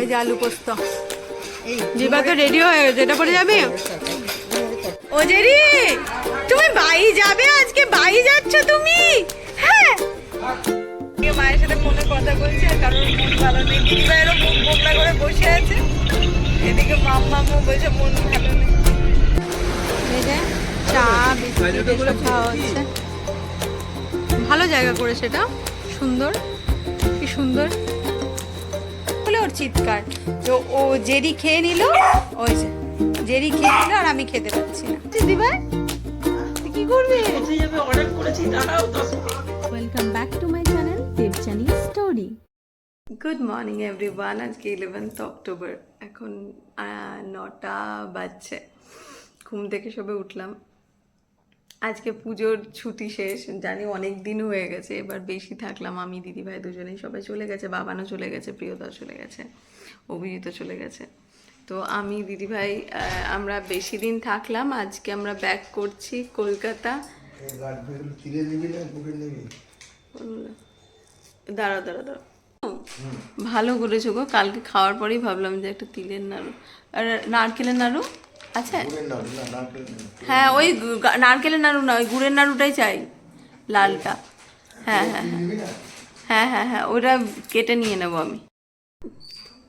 এই যে আলু পোস্ত। এই জিবা তো রেডি হয়ে গেছে এটা পরে যাবে? ও জেরি তুমি বাই যাবে আজকে? বাই যাচ্ছ তুমি? হ্যাঁ। মায়ের সাথে ফোনে কথা বলছে আর কারোর মন ভালো নেই। দিদি ভাইয়েরও মুখ বোমলা করে বসে আছে। এদিকে মাম্মামও বলছে মন ভালো নেই। চা বিস্কিট খাওয়া হচ্ছে। ভালো জায়গা করে সেটা সুন্দর কি সুন্দর। চিৎকার। তো ও জেরি খেয়ে নিল ওই যে জেরি খেয়ে নিল আর আমি খেতে পাচ্ছি না। দিদি ভাই তুই কি করবি? Welcome back to my channel Debjani story good morning everyone আজকে ইলেভেন্থ অক্টোবর এখন নটা বাজছে। ঘুম থেকে সবে উঠলাম। আজকে পুজোর ছুটি শেষ জানি অনেক দিন হয়ে গেছে এবার বেশি থাকলাম আমি দিদিভাই দুজনেই সবাই চলে গেছে বাবানও চলে গেছে প্রিয়দা চলে গেছে অভিজিৎ চলে গেছে। তো আমি দিদিভাই আমরা বেশি দিন থাকলাম আজকে আমরা ব্যাক করছি কলকাতা। দাঁড়াও দাঁড়াও দাঁড়াও। ভালো করেছ গো কালকে খাওয়ার পরেই ভাবলাম যে একটা তিলের নাড়ু আর নারকেলের নাড়ু? নাড়ু। হ্যাঁ ওই নারকেলের নাড়ু না ওই গুড়ের নাড়ুটাই চাই লালটা। হ্যাঁ হ্যাঁ না? হ্যাঁ হ্যাঁ হ্যাঁ ওটা কেটে নিয়ে নেব আমি।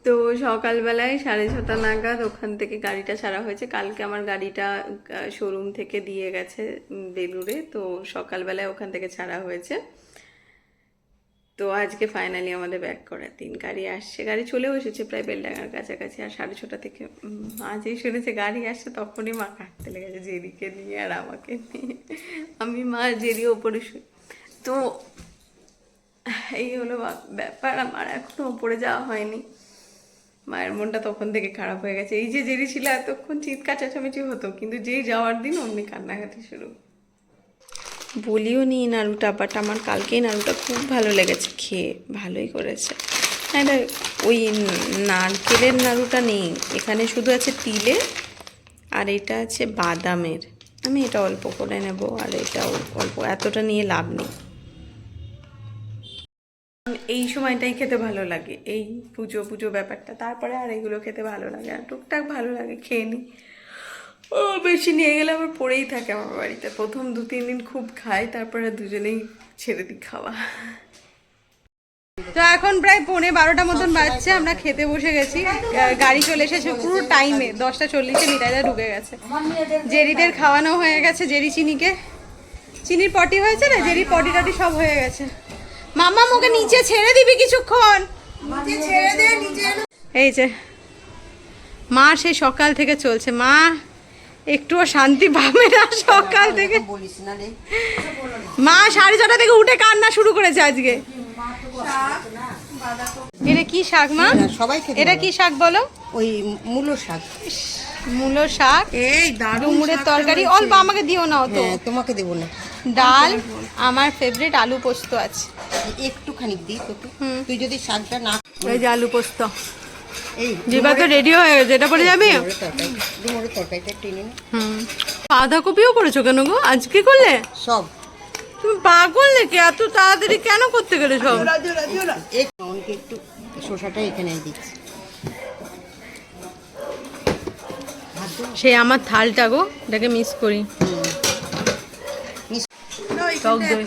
তো সকালবেলায় সাড়ে ছটা নাগাদ ওখান থেকে গাড়িটা ছাড়া হয়েছে। কালকে আমার গাড়িটা শোরুম থেকে দিয়ে গেছে বেলুড়ে। তো সকালবেলায় ওখান থেকে ছাড়া হয়েছে। তো আজকে ফাইনালি আমাদের ব্যাক করার দিন গাড়ি আসছে। গাড়ি চলেও এসেছে প্রায় বেলডাঙ্গার কাছাকাছি আর সাড়ে ছটা থেকে মা যেই শুনেছে গাড়ি আসছে তখনই মা কাটতে লেগেছে জেরিকে নিয়ে আর আমাকে নিয়ে। আমি মা জেরি ওপরে শুই। তো এই হলো ব্যাপার। আমার এখনও ওপরে যাওয়া হয়নি। মায়ের মনটা তখন থেকে খারাপ হয়ে গেছে। এই যে জেরি ছিল, এতক্ষণ চিৎকার চেঁচামেচি হতো, কিন্তু যেই যাওয়ার দিন অমনি কান্নাকাটি শুরু। বলিও নি নাড়ুটা বাট আমার কালকেই নাড়ুটা খুব ভালো লেগেছে, খেয়ে ভালোই করেছে। হ্যাঁ এটা ওই নারকেলের নাড়ুটা নেই, এখানে শুধু আছে তিলে আর এটা আছে বাদামের। আমি এটা অল্প করে নেব আর এটা অল্প, এতটা নিয়ে লাভ নেই। এই সময়টাই খেতে ভালো লাগে, এই পুজো পুজো ব্যাপারটা, তারপরে আর এগুলো খেতে ভালো লাগে আর টুকটাক ভালো লাগে, খেয়ে নিই ও বেশি নিয়ে গেলে আবার পড়েই থাকে আমার বাড়িতে। প্রথম দু তিন দিন খুব খাই তারপরে দুজনেই ছেড়ে দিই খাওয়া। তো এখন প্রায় পৌনে বারোটা মতন বাজছে আমরা খেতে বসে গেছি। গাড়ি চলে এসেছে পুরো টাইমে দশটা চল্লিশে নিতাইদা ঢুকে গেছে। জেরিদের খাওয়ানো হয়ে গেছে জেরি চিনিকে। চিনির পটি হয়েছে না? জেরি পটি টটি সব হয়ে গেছে। মামা মুখে নিচে ছেড়ে দিবি কিছুক্ষণ। এই যে মা সেই সকাল থেকে চলছে। মা একটুও শান্তি পাবে না সকাল থেকে। না রে। মা সাড়ে ছটা থেকে উঠে কান্না শুরু করেছে আজকে। এটা কি শাক মা? সবাই এটা কি শাক বলো? ওই মূলো শাক। মূলো শাক। এই ডুমুরের তরকারি। অল্প আমাকে দিও না অত। হ্যাঁ তোমাকে দেবো না। ডাল আমার ফেভারিট আলু পোস্ত আছে। একটুখানি দিই তোকে। তুই যদি শাকটা না এই যে আলু পোস্ত। জিবা তো রেডি হয়ে গেছে এটা পরে যাবে? হুম। বাঁধাকপিও করেছ কেন গো? আজকে করলে? সব। তুমি পাগল নাকি? এত তাড়াতাড়ি কেন করতে গেলে সব? একটু শসাটা এখানে দিচ্ছি। সেই আমার থালটা গো এটাকে মিস করি। টক দই।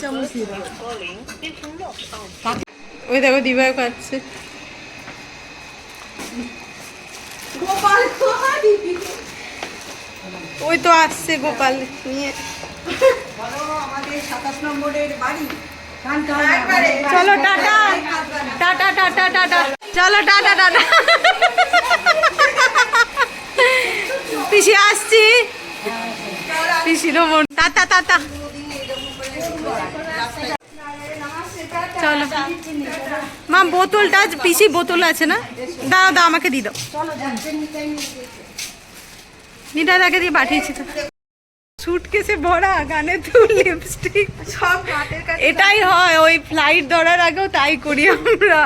ওই দেখো দিবাই কাটছে ওই তো আসছে গোপাল নিয়ে। চলো টাটা। Tata tata tata. চলো টাটা টাটা। পিসি আসছি। পিসির মন টাটা টাটা। চলো। মা বোতলটা পিসি বোতল আছে না? দাও দাও আমাকে দিয়ে দাও। নিটা তাকে দিয়ে পাঠিয়েছি তো। সুটকেসে ভরা গানে তু লিপস্টিক সব এটাই হয় ওই ফ্লাইট ধরার আগেও তাই করি আমরা।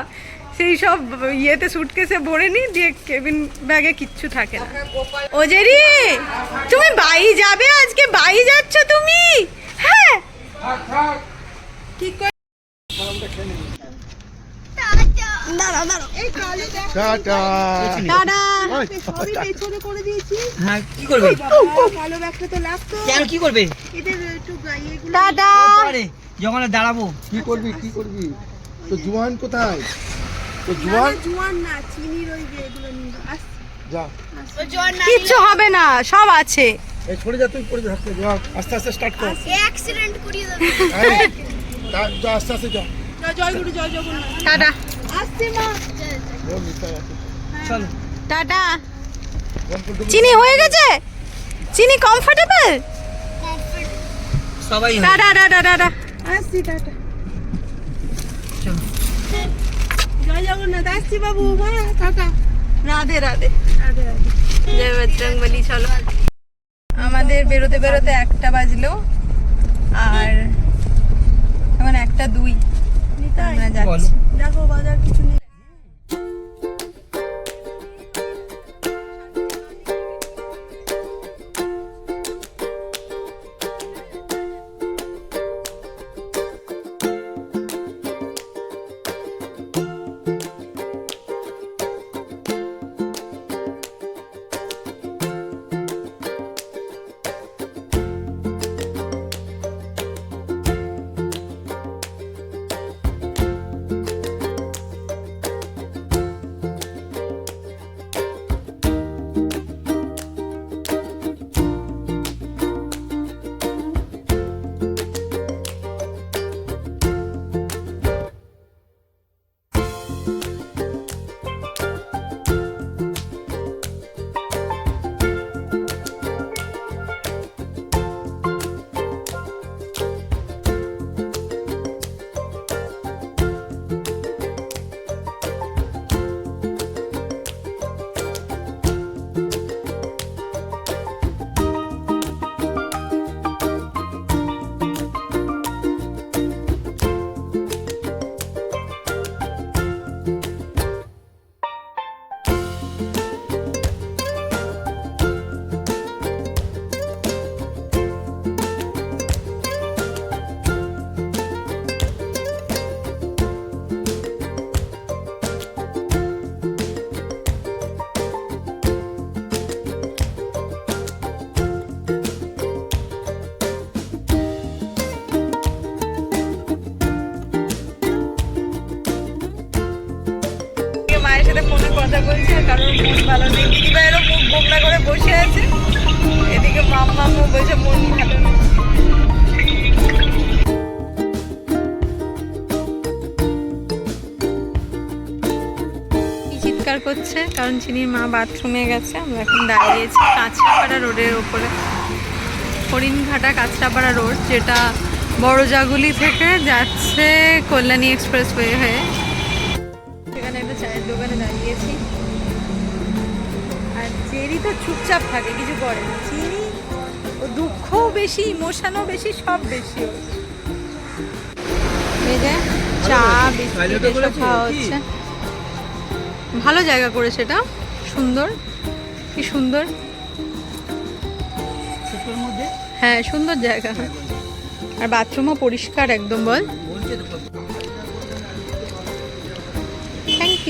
সেই সব ইয়েতে সুটকেসে ভরে নি দিয়ে কেবিন ব্যাগে কিচ্ছু থাকে না। ওজেরি তুমি বাই যাবে আজকে? বাই যাচ্ছ তুমি? হ্যাঁ। ঠিক করে হ্যাঁ কি করবে? কি করবে? যখন দাঁড়াবো। কি করবি কি করবি? তো জুয়ান কোথায়? তো জুয়ান? যা কিচ্ছু হবে না সব আছে। এই সরে যা তুই পড়ে যা হাঁটতে যা আস্তে আস্তে স্টার্ট কর। অ্যাক্সিডেন্ট করিয়ে দেবে যা আস্তে আস্তে যা। টাটা। চলো। টাটা। চিনি হয়ে গেছে? চিনি কমফোর্টেবল সবাই হবে। Tata tata tata. চলো। রাধে রাধে। জয় বজরংবলী চলো। আমাদের বেরোতে বেরোতে একটা বাজলো। আর এখন একটা দুই। আমরা বাজার কিছু মায়ের বলছে আর কারোর মন ভালো নেই। দিদি ভাইয়েরও মুখ গোমলা করে বসে আছে। এদিকে মাম্মা মু বসে মন ভালো নেই। চিৎকার করছে? কারণ চিনির মা বাথরুমে গেছে, আমরা এখন দাঁড়িয়েছি কাঁচরাপাড়া রোডের ওপরে। হরিণঘাটা কাঁচরাপাড়া রোড, যেটা বড়জাগুলি থেকে যাচ্ছে কল্যাণী এক্সপ্রেস ওয়ে হয়ে। চায়ের দোকানে দাঁড়িয়েছি। আর চেরি তো চুপচাপ থাকে কিছু করে না। চিনি ও দুঃখও বেশি ইমোশনও বেশি সব বেশি। ওর। এই যে চা বিস্কিট এসব খাওয়া হচ্ছে। ভালো জায়গা করে সেটা সুন্দর। কি সুন্দর। মধ্যে? হ্যাঁ সুন্দর জায়গা। আর বাথরুমও পরিষ্কার একদম বল।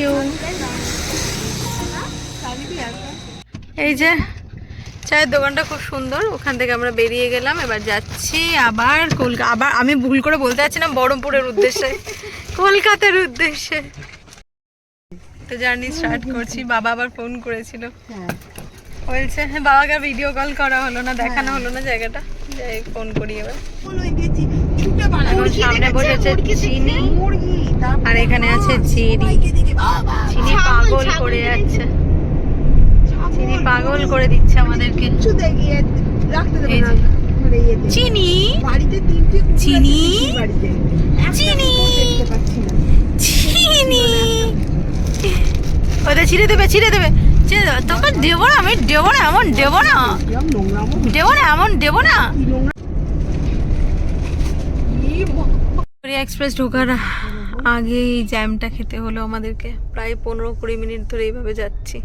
ইউ এই যে চায়ের দোকানটা খুব সুন্দর। ওখান থেকে আমরা বেরিয়ে গেলাম এবার যাচ্ছি আবার কলকাতা আবার আমি ভুল করে বলতে যাচ্ছি না বহরমপুরের উদ্দেশ্যে। কলকাতার উদ্দেশ্যে। তো জার্নি স্টার্ট করছি বাবা আবার ফোন করেছিল। বলছে হ্যাঁ বাবাকে ভিডিও কল করা হলো না দেখানো হলো না জায়গাটা। যাই ফোন করি এবার। সামনে বসেছে চিনি। আর এখানে আছে চেরি চিনি পাগল করে যাচ্ছে চিনি পাগল করে দিচ্ছে আমাদেরকে। এই চিনি? চিনি? চিনি? চিনি? ওদের ছিঁড়ে দেবে ছিঁড়ে দেবে। তোকে দেবো। না। আমি দেবো না এমন দেবো না। দেবো না এমন দেবো না। এক্সপ্রেস ঢোকার আগে এই জ্যামটা খেতে হলো আমাদেরকে। প্রায় পনেরো কুড়ি মিনিট ধরে এইভাবে যাচ্ছি।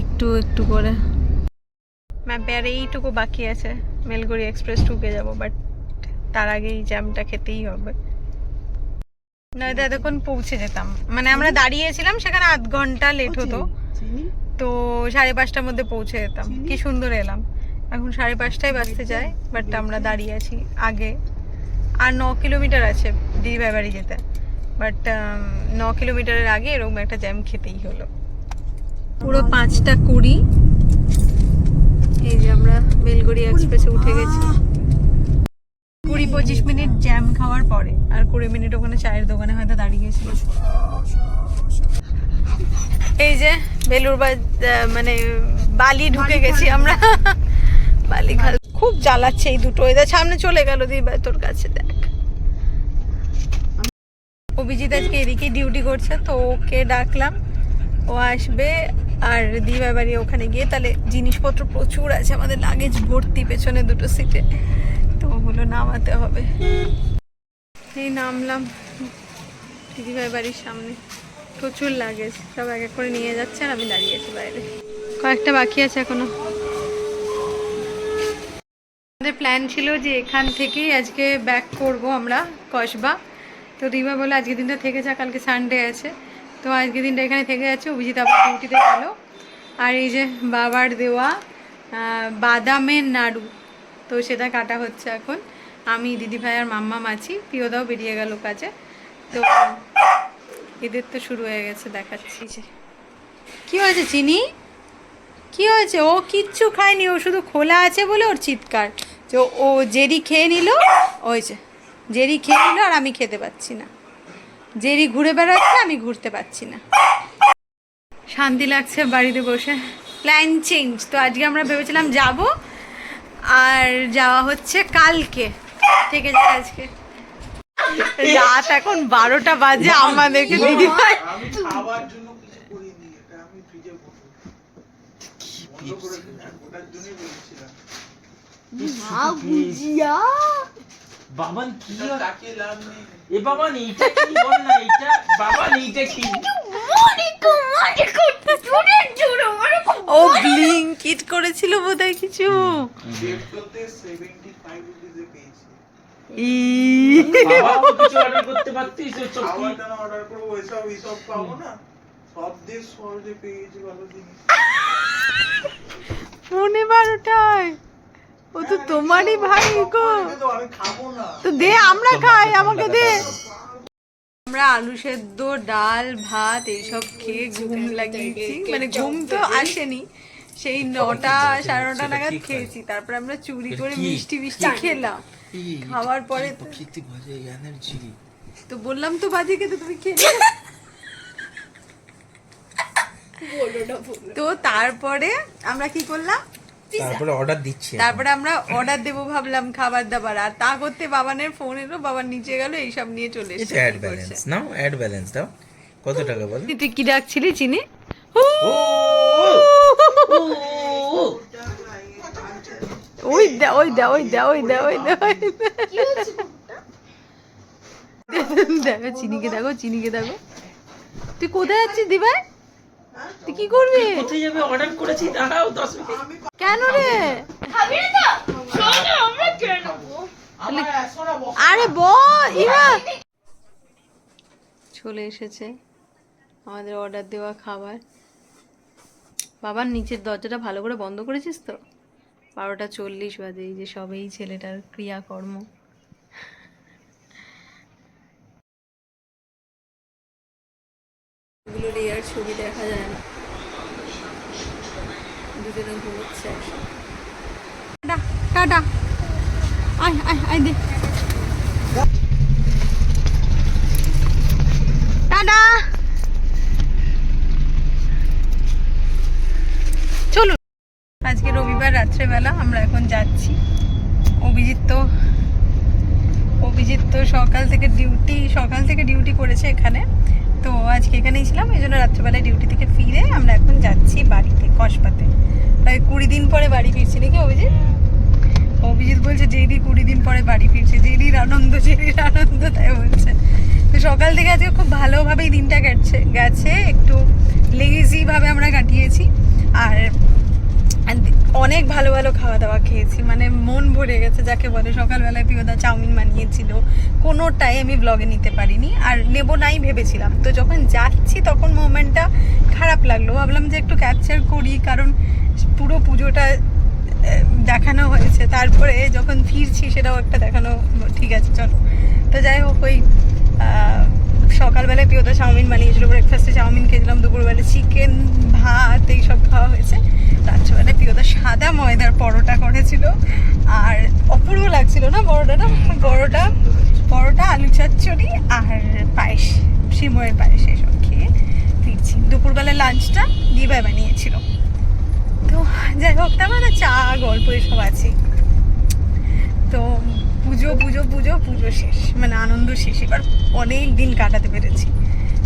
একটু একটু করে ম্যাপে আর এইটুকু বাকি আছে। মেলগড়ি এক্সপ্রেস ঢুকে যাব বাট তার আগে এই জ্যামটা খেতেই হবে। নয়তো এতক্ষণ পৌঁছে যেতাম। মানে আমরা দাঁড়িয়েছিলাম সেখানে আধ ঘণ্টা লেট হতো। তো সাড়ে পাঁচটার মধ্যে পৌঁছে যেতাম। কি সুন্দর এলাম। এখন সাড়ে পাঁচটায় বাজতে যায় বাট আমরা দাঁড়িয়ে আছি আগে। আর ন কিলোমিটার আছে। দিদিভাই বাড়ি যেতে। বাট ন কিলোমিটারের আগে এরকম একটা জ্যাম খেতেই হলো। পুরো পাঁচটা কুড়ি। এই যে আমরা বেলগড়ি এক্সপ্রেসে উঠে গেছি। কুড়ি পঁচিশ মিনিট জ্যাম খাওয়ার পরে, আর কুড়ি মিনিট ওখানে চায়ের দোকানে হয়তো দাঁড়িয়ে গেছিল এই যে বেলুর মানে বালি ঢুকে গেছি আমরা। বালি খাল খুব জ্বালাচ্ছে এই দুটো। এদের সামনে চলে গেল দিদিভাই তোর কাছে দেখ। অভিজিৎ আজকে এদিকে ডিউটি করছে, তো ওকে ডাকলাম। ও আসবে আর দিদিভাই বাড়ি ওখানে গিয়ে, তাহলে জিনিসপত্র প্রচুর আছে, আমাদের লাগেজ ভর্তি পেছনে দুটো সিটে তো ওগুলো নামাতে হবে। এই নামলাম। দিদিভাই বাড়ির সামনে। প্রচুর লাগেজ সব এক এক করে নিয়ে যাচ্ছে আর আমি দাঁড়িয়ে আছি বাইরে। কয়েকটা বাকি আছে এখনও। আমাদের প্ল্যান ছিল যে এখান থেকেই আজকে ব্যাক করব আমরা, কসবা। তো রিমা বলে আজকে দিনটা থেকে যা কালকে সানডে আছে। তো আজকে দিনটা এখানে থেকে যাচ্ছে অভিজিৎ আবার ডিউটিতে গেল। আর এই যে বাবার দেওয়া বাদামের নাড়ু তো সেটা কাটা হচ্ছে এখন। আমি দিদিভাই আর মাম্মাম আছি প্রিয়দাও বেরিয়ে গেল কাজে। তো এদের তো শুরু হয়ে গেছে দেখাচ্ছি। যে। কি হয়েছে চিনি? কি হয়েছে? ও কিচ্ছু খায়নি ও শুধু খোলা আছে বলে ওর চিৎকার। তো ও জেরি খেয়ে নিল ওই যে। জেরি খেয়ে নিল আর আমি খেতে পাচ্ছি না। জেরি ঘুরে বেড়াচ্ছে আমি ঘুরতে পারছি না। শান্তি লাগছে বাড়িতে বসে। প্ল্যান চেঞ্জ তো আজকে আমরা ভেবেছিলাম যাব আর যাওয়া হচ্ছে কালকে। ঠিক আছে আজকে। রাত এখন বারোটা বাজে আমাদেরকে দিদি আমি খাবার বাবান কি এটা লাভ নেই। এ বাবান এইটা কি বল না এইটা বাবান এইটা কি? ও ব্লিঙ্কিট করেছিল বোধহয় কিছু। পৌনে বারোটায়। ও তো তোমারই ভাই গো। তো আমি খাব না তো দে আমরা খাই আমাকে দে। আমরা আলু সেদ্ধ ডাল ভাত এইসব খেয়ে ঘুম লাগিয়েছি। মানে ঘুম তো আসেনি। সেই নটা সাড়ে নটা নাগাদ খেয়েছি। তারপর আমরা চুরি করে মিষ্টি মিষ্টি খেলাম। খাওয়ার পরে তো- বললাম তো বাজে কিন্তু তুমি খেয়ে তো তারপরে আমরা কি করলাম? তারপরে অর্ডার দিচ্ছে তারপরে আমরা অর্ডার দেবো ভাবলাম খাবার দাবার আর তা করতে বাবানের ফোন এলো বাবার নিচে গেল এইসব নিয়ে চলে এটা এসেছে অ্যাড ব্যালেন্স নাও অ্যাড ব্যালেন্স দাও। কত টাকা বল? তুই কি ডাকছিলি চিনি? ও! ওই দা ওই দা ওই দা ওই দা ওই দা। দেখো চিনিকে দেখো চিনিকে দেখো। তুই কোথায় যাচ্ছিস দিভাই? তুই কি করবি? কোথায় যাবে? অর্ডার করেছি দাঁড়াও দশ মিনিট। কেন রে? আরে বল ইমা চলে এসেছে আমাদের অর্ডার দেওয়া খাবার। বাবার নিচের দরজাটা ভালো করে বন্ধ করেছিস তো? বারোটা চল্লিশ বাজে এই যে সবেই ছেলেটার ক্রিয়াকর্ম। এগুলো রেয়ার ছবি দেখা যায়। টাটা চলুন। আজকে রবিবার, রাত্রেবেলা আমরা এখন যাচ্ছি। অভিজিৎ তো অভিজিৎ তো সকাল থেকে ডিউটি সকাল থেকে ডিউটি করেছে এখানে। তো আজকে এখানেই ছিলাম, এই জন্য রাত্রেবেলায় ডিউটি থেকে ফিরে আমরা এখন যাচ্ছি বাড়িতে, কসবাতে। প্রায় কুড়ি দিন পরে বাড়ি ফিরছি। নাকি অভিজিৎ? অভিজিৎ বলছে জেডি কুড়ি দিন পরে বাড়ি ফিরছে। জেডির আনন্দ জেডির আনন্দ, তাই বলছে। তো সকাল থেকে আজকে খুব ভালোভাবেই দিনটা গেছে গেছে। একটু লেজি ভাবে আমরা কাটিয়েছি। আর অনেক ভালো ভালো খাওয়া দাওয়া খেয়েছি। মানে মন ভরে গেছে, যাকে বলে সকালবেলায় পিওদা চাউমিন বানিয়েছিল। কোনোটাই আমি ব্লগে নিতে পারিনি। আর নেব নাই ভেবেছিলাম। তো যখন যাচ্ছি, তখন মোমেন্টটা খারাপ লাগল। ভাবলাম যে একটু ক্যাপচার করি। কারণ পুরো পুজোটা দেখানো হয়েছে। তারপরে যখন ফিরছি, সেটাও একটা দেখানো, ঠিক আছে, চলো। তো যাই হোক, ওই সকালবেলায় পিওদা চাউমিন বানিয়েছিল ব্রেকফাস্টে চাউমিন খেয়েছিলাম, দুপুরবেলা চিকেন ভাত এইসব খাওয়া হয়েছে। রাত্রেবেলায় পিওদা সাদা ময়দার পরোটা করেছিল। আর অপূর্ব লাগছিল না পরোটাটা পরোটা পরোটা, আলু চচ্চড়ি আর পায়েস সিময়ের পায়েস, এসব খেয়ে ফিরছি। দুপুরবেলা লাঞ্চটা দিবাই বানিয়েছিল। তো যাই হোক তারপরে না চা, গল্প এসব আছে তো পুজো পুজো পুজো পুজো শেষ। মানে আনন্দ শেষ। এবার অনেক দিন কাটাতে পেরেছি।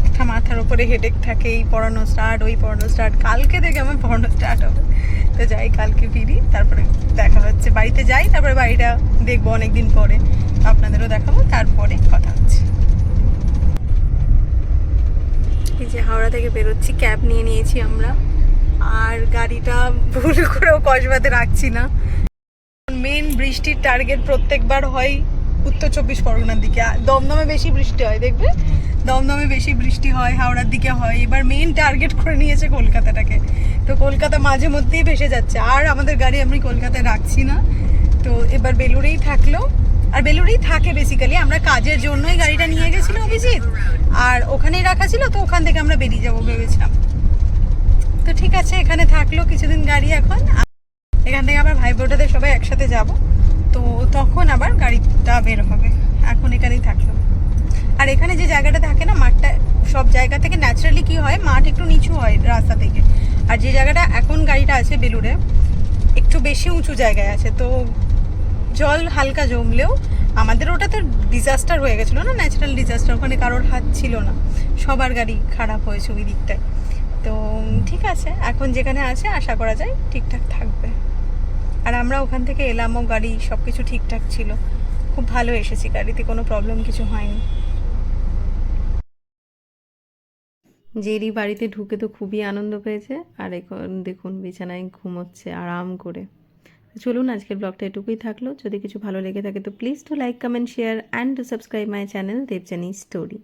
একটা মাথার উপরে হেডেক থাকে, এই পড়ানো স্টার্ট ওই পড়ানো স্টার্ট কালকে থেকে আমার পড়ানো স্টার্ট হবে। তো যাই, কালকে ফিরি, তারপরে দেখা হচ্ছে। বাড়িতে যাই, তারপরে বাড়িটা দেখব অনেক দিন পরে। আপনাদেরও দেখাবো, তারপরে কথা হচ্ছে। এই যে হাওড়া থেকে বেরোচ্ছি ক্যাব নিয়ে নিয়েছি আমরা। আর গাড়িটা ভুল করেও কসবাতে রাখছি না। মেন বৃষ্টির টার্গেট প্রত্যেকবার হয় উত্তর চব্বিশ পরগনার দিকে। দমদমে বেশি বৃষ্টি হয়, দেখবে? দমদমে বেশি বৃষ্টি হয়, হাওড়ার দিকে হয়। এবার মেন টার্গেট করে নিয়েছে কলকাতাটাকে। তো কলকাতা মাঝে মধ্যেই ভেসে যাচ্ছে। আর আমাদের গাড়ি আমি কলকাতায় রাখছি না। তো এবার বেলুড়েই থাকল। আর বেলুড়েই থাকে বেসিক্যালি আমরা কাজের জন্যই গাড়িটা নিয়ে গেছিল অভিজিৎ। আর ওখানেই রাখা ছিল, তো ওখান থেকে আমরা বেরিয়ে যাব ভেবেছিলাম। তো ঠিক আছে, এখানে থাকল কিছুদিন গাড়ি এখন। এখান থেকে আবার ভাই বোটাদের সবাই একসাথে যাব। তো তখন আবার গাড়িটা বের হবে। এখন এখানেই থাকল। আর এখানে যে জায়গাটা থাকে না, মাঠটা, সব জায়গা থেকে ন্যাচারালি কি হয়, মাঠ একটু নিচু হয় রাস্তা থেকে। আর যে জায়গাটা এখন গাড়িটা আছে বেলুড়ে, একটু বেশি উঁচু জায়গায় আছে। তো জল হালকা জমলেও আমাদের ওটা তো ডিজাস্টার হয়ে গেছিল না ন্যাচারাল ডিজাস্টার ওখানে কারোর হাত ছিল না। সবার গাড়ি খারাপ হয়েছে ওই দিকটায়। তো ঠিক আছে। এখন যেখানে আছে, আশা করা যায় ঠিকঠাক থাকবে। আর আমরা ওখান থেকে এলামও, গাড়ি সব কিছু ঠিকঠাক ছিল। খুব ভালো এসেছি গাড়িতে, কোনো প্রবলেম কিছু হয়নি। জেরি বাড়িতে ঢুকে তো খুবই আনন্দ পেয়েছে। আর এখন দেখুন, বিছানায় ঘুমোচ্ছে আরাম করে। চলুন, আজকের ব্লগটা এটুকুই থাকল। যদি কিছু ভালো লেগে থাকে, তো please to like comment share and to subscribe my channel Debjani story